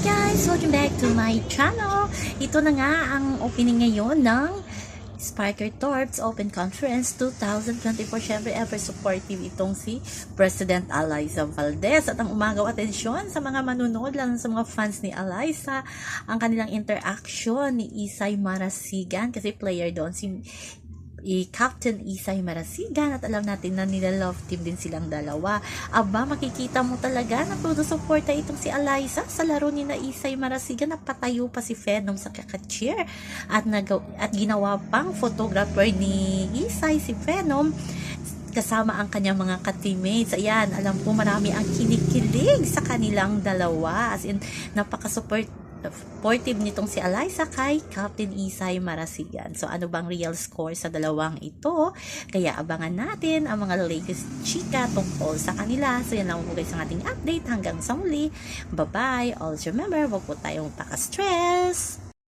guys! Welcome back to my channel! Ito na nga ang opening ngayon ng Sparker Torps Open Conference 2024. Siyempre, ever supportive itong si President Eliza Valdez. At ang umagaw atensyon sa mga manunood, lalo sa mga fans ni Eliza, ang kanilang interaction ni Isay Marasigan, kasi player doon si i Captain Isay Marasigan at alam natin na nila love team din silang dalawa. Aba, makikita mo talaga na todo suporta itong si Eliza sa laro ni na Isay Marasigan na patayo pa si Phenom sa kakacheer at, nagaw- at ginawa pang photographer ni Isay si Phenom kasama ang kanyang mga ka-teammates. Ayan, alam ko marami ang kinikilig sa kanilang dalawa. As in, napaka-support supportive nitong si Eliza kay Captain Isay Marasigan. So ano bang real score sa dalawang ito? Kaya abangan natin ang mga latest chika tungkol sa kanila. So yan lang po guys ang ating update. Hanggang sa muli. Bye-bye. Also remember, wag po tayong paka-stress.